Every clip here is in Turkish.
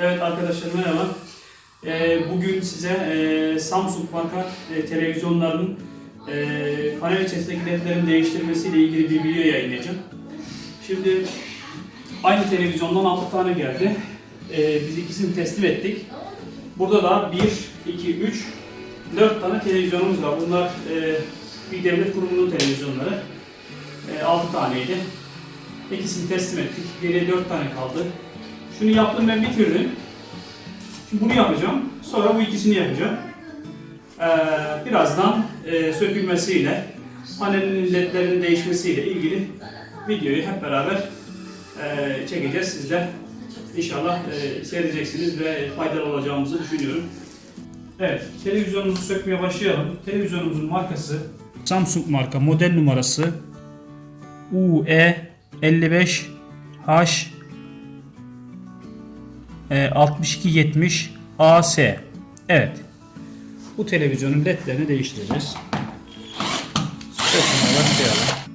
Evet arkadaşlar merhaba. Ee, bugün size e, Samsung marka e, televizyonlarının e, panel içerisindeki ledlerin değiştirmesiyle ilgili bir video yayınlayacağım. Şimdi aynı televizyondan 6 tane geldi. E, biz ikisini teslim ettik. Burada da 1, 2, 3, 4 tane televizyonumuz var. Bunlar e, bir devlet kurumunun televizyonları. E, 6 taneydi. İkisini teslim ettik. Geriye 4 tane kaldı. Şunu yaptım ben bitirdim. Şimdi bunu yapacağım. Sonra bu ikisini yapacağım. Ee, birazdan e, sökülmesiyle, panelin ledlerin değişmesiyle ilgili videoyu hep beraber e, çekeceğiz. Siz de inşallah e, seyredeceksiniz ve faydalı olacağımızı düşünüyorum. Evet, televizyonumuzu sökmeye başlayalım. Televizyonumuzun markası Samsung marka, model numarası UE 55H e, 6270 AC. Evet. Bu televizyonun ledlerini değiştireceğiz. Sökmeye başlayalım.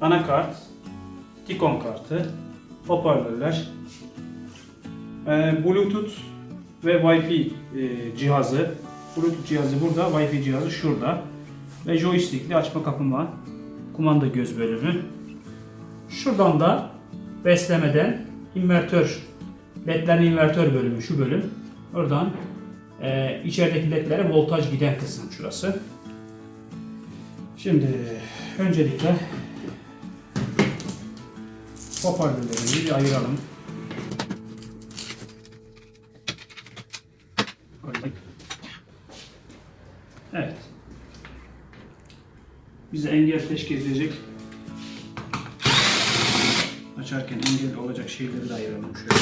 Anakart, Tikon kartı, hoparlörler, e, Bluetooth ve Wi-Fi e, cihazı. Bluetooth cihazı burada, Wi-Fi cihazı şurada. Ve joystickli açma kapama, kumanda göz bölümü. Şuradan da beslemeden invertör, ledlerin invertör bölümü şu bölüm. Oradan e, içerideki ledlere voltaj giden kısım şurası. Şimdi öncelikle hoparlörlerimizi bir ayıralım. Evet. Bize engel teşkil edecek açarken engel olacak şeyleri de ayıralım şöyle.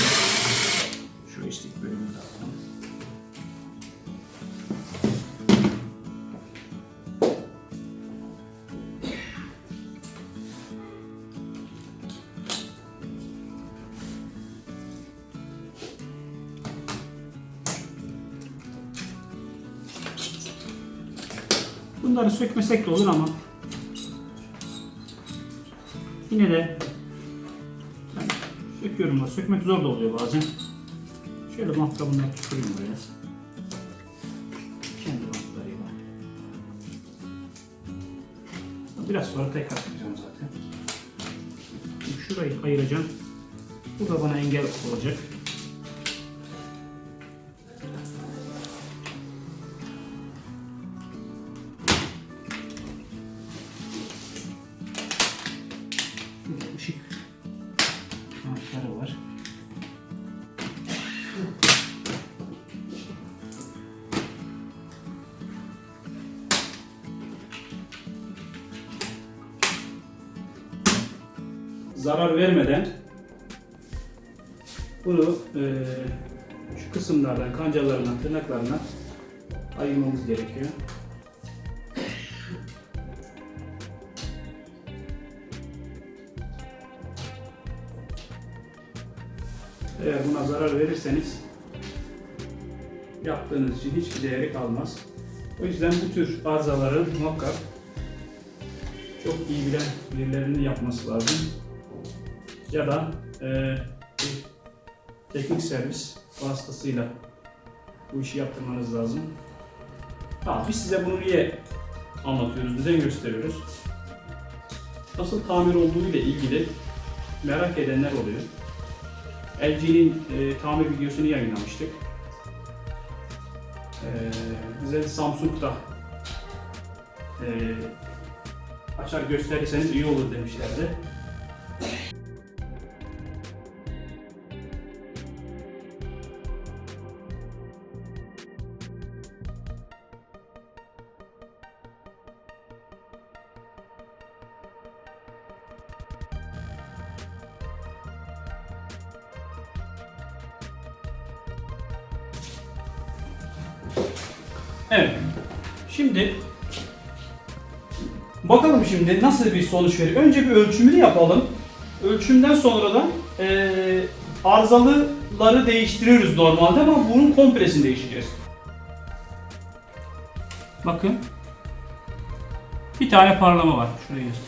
Şu istik bölümü de alalım. Bunları sökmesek de olur ama yine de Söküyorum da sökmek zor da oluyor bazen. Şöyle bantla bunları tutayım buraya. Kendi bantlarıyla. Biraz sonra tekrar takacağım zaten. Şurayı ayıracağım. Bu da bana engel olacak. Zarar vermeden bunu eee, şu kısımlardan, kancalarından, tırnaklarından ayırmamız gerekiyor. Eğer buna zarar verirseniz yaptığınız için hiçbir değeri kalmaz. O yüzden bu tür arızaları muhakkak çok iyi bilen birilerinin yapması lazım. Ya da e, teknik servis vasıtasıyla bu işi yaptırmanız lazım. Ha, biz size bunu niye anlatıyoruz, neden gösteriyoruz? Nasıl tamir olduğu ile ilgili merak edenler oluyor. LG'nin e, tamir videosunu yayınlamıştık. E, bize Samsung'da e, açar gösterirseniz iyi olur demişlerdi. Evet. Şimdi bakalım şimdi nasıl bir sonuç veriyor. Önce bir ölçümünü yapalım. Ölçümden sonra da eee arızalıları değiştiriyoruz normalde ama bunun kompresini değiştireceğiz. Bakın. Bir tane parlama var. Şurayı göster.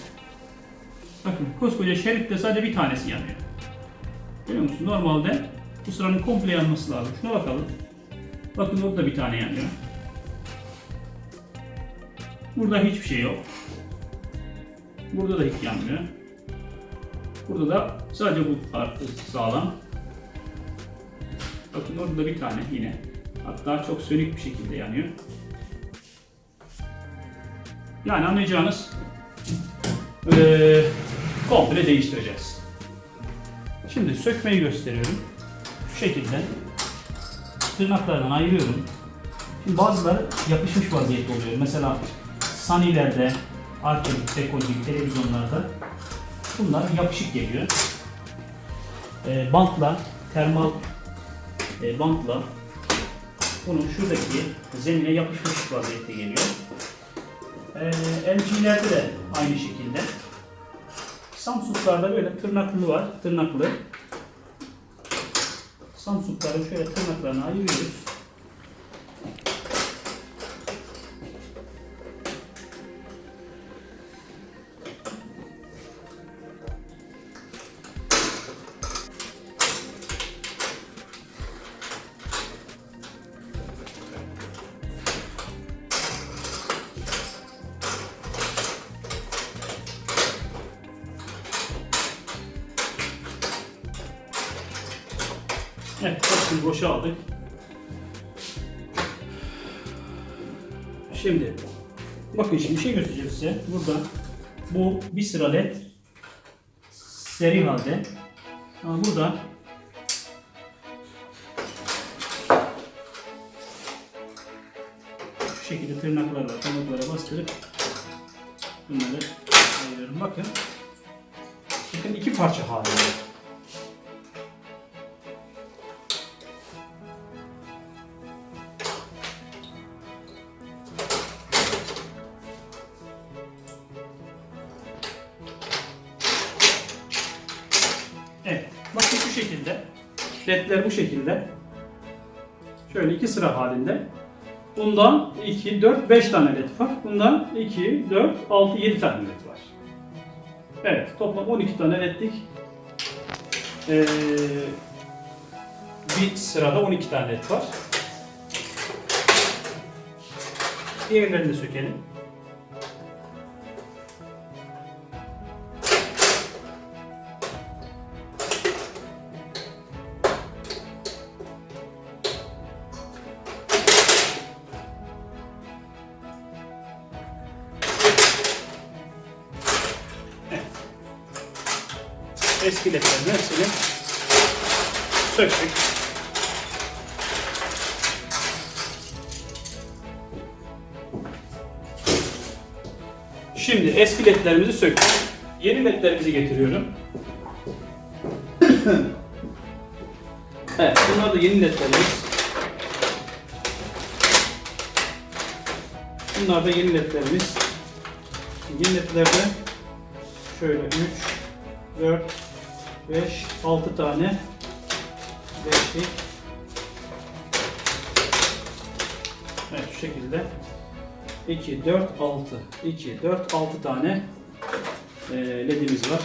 Bakın koskoca şeritte sadece bir tanesi yanıyor. Görüyor musun? Normalde bu sıranın komple yanması lazım. Şuna bakalım. Bakın orada bir tane yanıyor. Burada hiçbir şey yok. Burada da hiç yanmıyor. Burada da sadece bu farklı sağlam. Bakın orada da bir tane yine. Hatta çok sönük bir şekilde yanıyor. Yani anlayacağınız eee komple değiştireceğiz. Şimdi sökmeyi gösteriyorum. Şu şekilde tırnaklardan ayırıyorum. Şimdi bazıları yapışmış vaziyette oluyor. Mesela Sani'lerde, Arçelik, gibi televizyonlarda bunlar yapışık geliyor. Eee bantla, termal e, bantla bunun şuradaki zemine yapışmış vaziyette geliyor. Ee, LG'lerde de aynı şekilde. Samsung'larda böyle tırnaklı var, tırnaklı. Samsung'ların şöyle tırnaklarını ayırıyoruz. Evet, hepsini boşaldık. Şimdi, bakın şimdi şey göstereceğim size. Burada bu bir sıra led seri halde. Ama burada şu şekilde tırnaklarla tırnaklara bastırıp bunları ayırıyorum. Bakın. Bakın iki parça halinde. Ledler bu şekilde. Şöyle iki sıra halinde. Bundan 2, 4, 5 tane led var. Bundan 2, 4, 6, 7 tane led var. Evet. Toplam 12 tane ledlik. Ee, bir sırada 12 tane led var. Diğerlerini de sökelim. Eski ledlerin hepsini söktük. Şimdi eski ledlerimizi söktük. Yeni ledlerimizi getiriyorum. evet, bunlar da yeni ledlerimiz. Bunlar da yeni ledlerimiz. Yeni ledlerde şöyle 3, 4, 5, 6 tane beşlik. Evet şu şekilde. 2, 4, 6. 2, 4, 6 tane e, ledimiz var.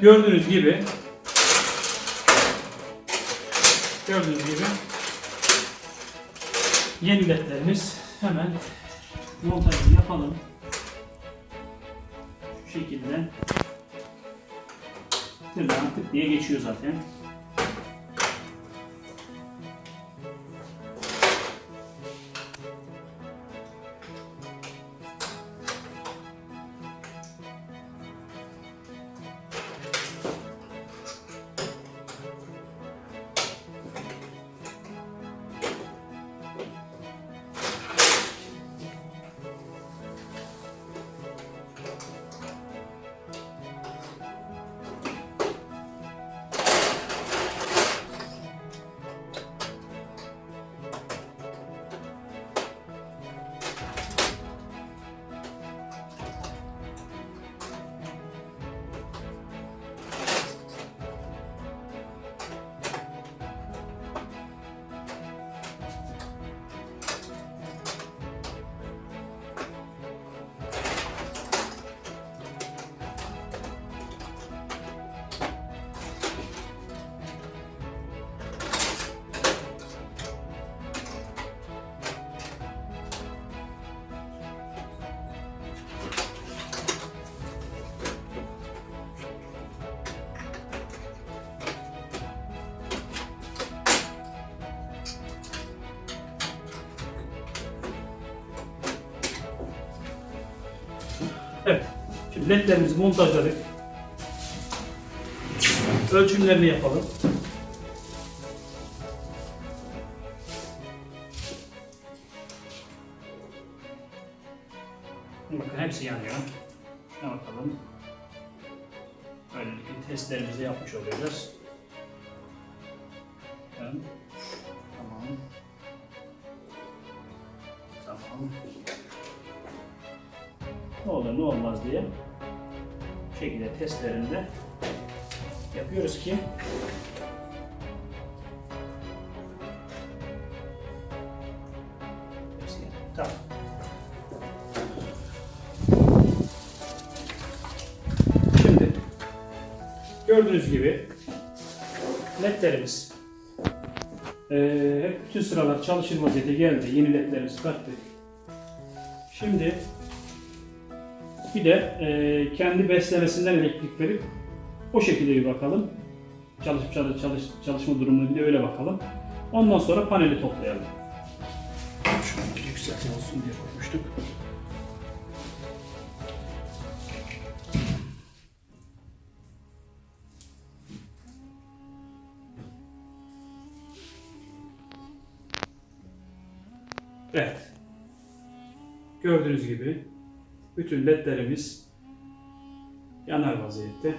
Gördüğünüz gibi gördüğünüz gibi yeni ledlerimiz hemen montajını yapalım. Şu şekilde tırnağın tık diye geçiyor zaten. Ledlerimizi montajladık. Ölçümlerini yapalım. Bakın hepsi yanıyor. Şuna bakalım. Böylelikle testlerimizi yapmış olacağız. Bakın. Tamam. Tamam ne olur ne olmaz diye şekilde testlerinde yapıyoruz ki. Tamam. Şimdi gördüğünüz gibi ledlerimiz hep bütün sıralar çalışır vaziyete geldi. Yeni ledlerimizi taktık. Şimdi bir de e, kendi beslemesinden elektrik verip o şekilde bir bakalım. Çalışıp çalış, çalış, çalışma durumuna bir de öyle bakalım. Ondan sonra paneli toplayalım. Bir yükseltme olsun diye koymuştuk. Evet. Gördüğünüz gibi bütün ledlerimiz yanar vaziyette.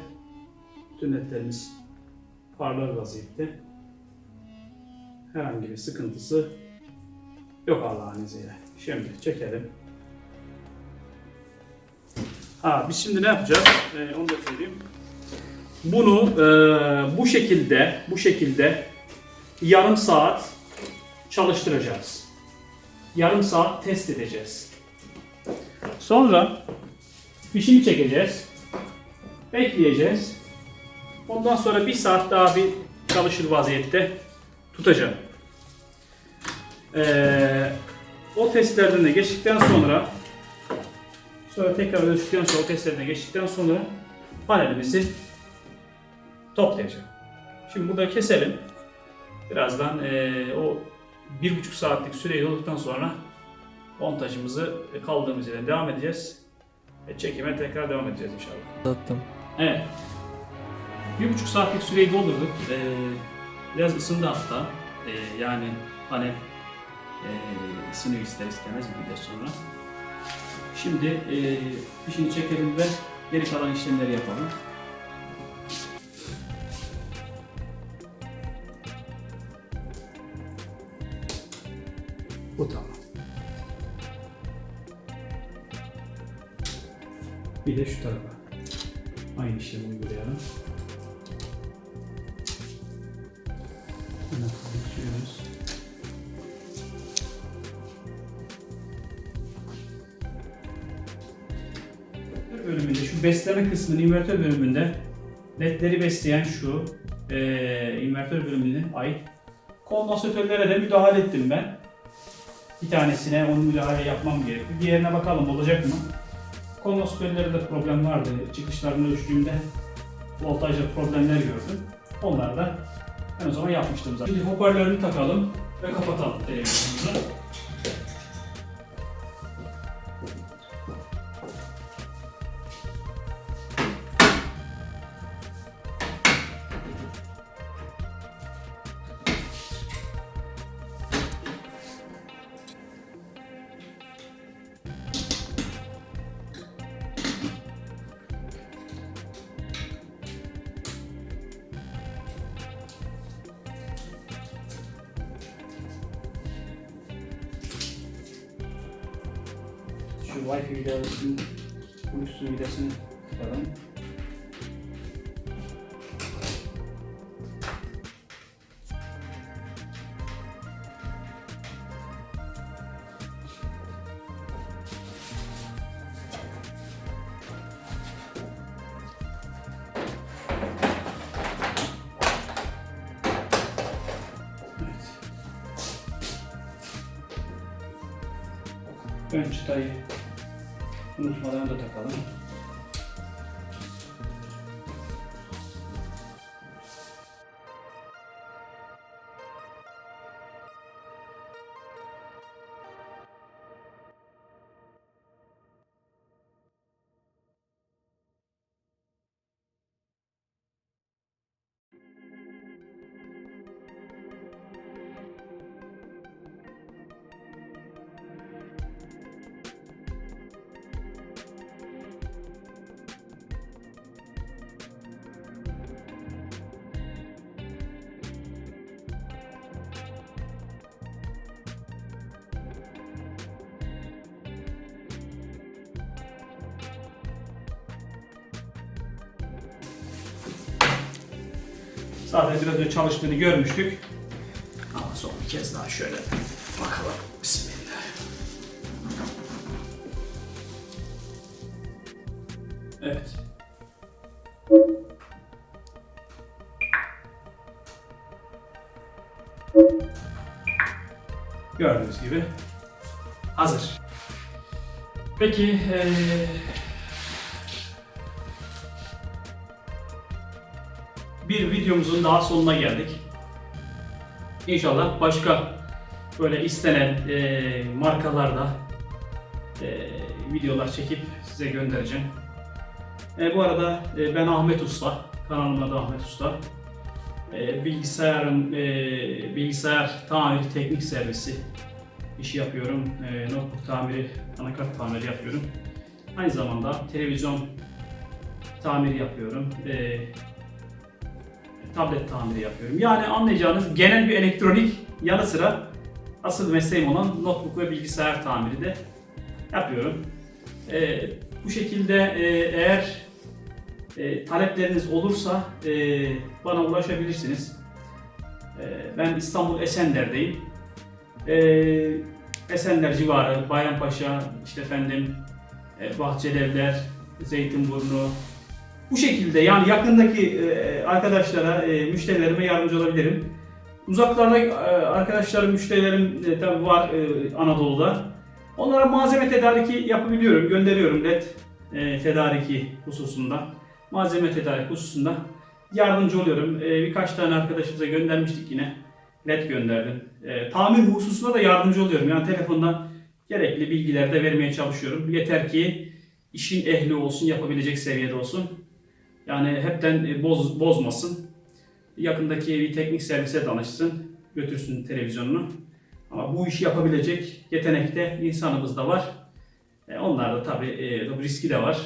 Bütün ledlerimiz parlar vaziyette. Herhangi bir sıkıntısı yok Allah'ın izniyle. Şimdi çekelim. Ha, biz şimdi ne yapacağız? Ee, onu da söyleyeyim. Bunu e, bu şekilde, bu şekilde yarım saat çalıştıracağız. Yarım saat test edeceğiz. Sonra fişini çekeceğiz. Bekleyeceğiz. Ondan sonra bir saat daha bir çalışır vaziyette tutacağım. Ee, o testlerden de geçtikten sonra sonra tekrar ölçtükten sonra o testlerden geçtikten sonra panelimizi toplayacağım. Şimdi burada keselim. Birazdan ee, o bir buçuk saatlik süreyi dolduktan sonra montajımızı kaldığımız yerden devam edeceğiz. Ve çekime tekrar devam edeceğiz inşallah. Attım. Evet. Bir buçuk saatlik süreyi doldurduk. Ee, biraz ısındı hatta. Ee, yani panel e, ısınıyor ister istemez bir müddet sonra. Şimdi e, fişini çekelim ve geri kalan işlemleri yapalım. Bir de şu tarafa. Aynı işlemi uygulayalım. Hemen geçiyoruz. bölümünde, şu besleme kısmının invertör bölümünde ledleri besleyen şu e, invertör bölümüne ait kondansatörlere de müdahale ettim ben. Bir tanesine onu müdahale yapmam gerekiyor. Diğerine bakalım olacak mı? Kondansatörlerde problem vardı. Çıkışlarını ölçtüğümde voltajda problemler gördüm. Onları da ben o zaman yapmıştım zaten. Şimdi hoparlörünü takalım ve kapatalım televizyonumuzu. Uykusu vidasını takalım. Evet. Ön çıtayı unutmadan da takalım. Zaten biraz önce çalıştığını görmüştük. Ama son bir kez daha şöyle bakalım. Bismillah. Evet. Gördüğünüz gibi hazır. Peki eee videomuzun daha sonuna geldik. İnşallah başka böyle istenen e, markalarda e, videolar çekip size göndereceğim. E, bu arada e, ben Ahmet Usta, kanalımın adı Ahmet Usta. E, bilgisayarım, e, bilgisayar tamir teknik servisi işi yapıyorum. E, notebook tamiri, anakart tamiri yapıyorum. Aynı zamanda televizyon tamiri yapıyorum. E, tablet tamiri yapıyorum. Yani anlayacağınız genel bir elektronik yanı sıra asıl mesleğim olan notebook ve bilgisayar tamiri de yapıyorum. Ee, bu şekilde e, eğer e, talepleriniz olursa e, bana ulaşabilirsiniz. E, ben İstanbul Esenler'deyim. E, Esenler civarı, Bayrampaşa, işte efendim e, Bahçelievler, Zeytinburnu, bu şekilde yani yakındaki e, arkadaşlara, e, müşterilerime yardımcı olabilirim. Uzaklarda e, arkadaşlarım, müşterilerim tabii var Anadolu'da. Onlara malzeme tedariki yapabiliyorum, gönderiyorum LED tedariki hususunda. Malzeme tedariki hususunda yardımcı oluyorum. Birkaç tane arkadaşımıza göndermiştik yine. LED gönderdim. Tamir hususunda da yardımcı oluyorum. Yani telefondan gerekli bilgileri de vermeye çalışıyorum. Yeter ki işin ehli olsun, yapabilecek seviyede olsun. Yani hepten e, boz, bozmasın. Yakındaki bir teknik servise danışsın. Götürsün televizyonunu. Ama bu işi yapabilecek yetenekte insanımız da var. E, onlar da tabii e, riski de var.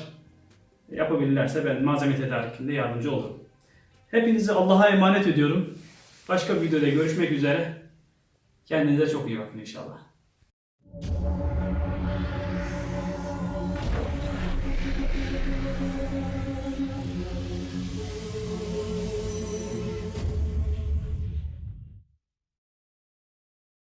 E, yapabilirlerse ben malzeme tedarikinde yardımcı olurum. Hepinizi Allah'a emanet ediyorum. Başka bir videoda görüşmek üzere. Kendinize çok iyi bakın inşallah.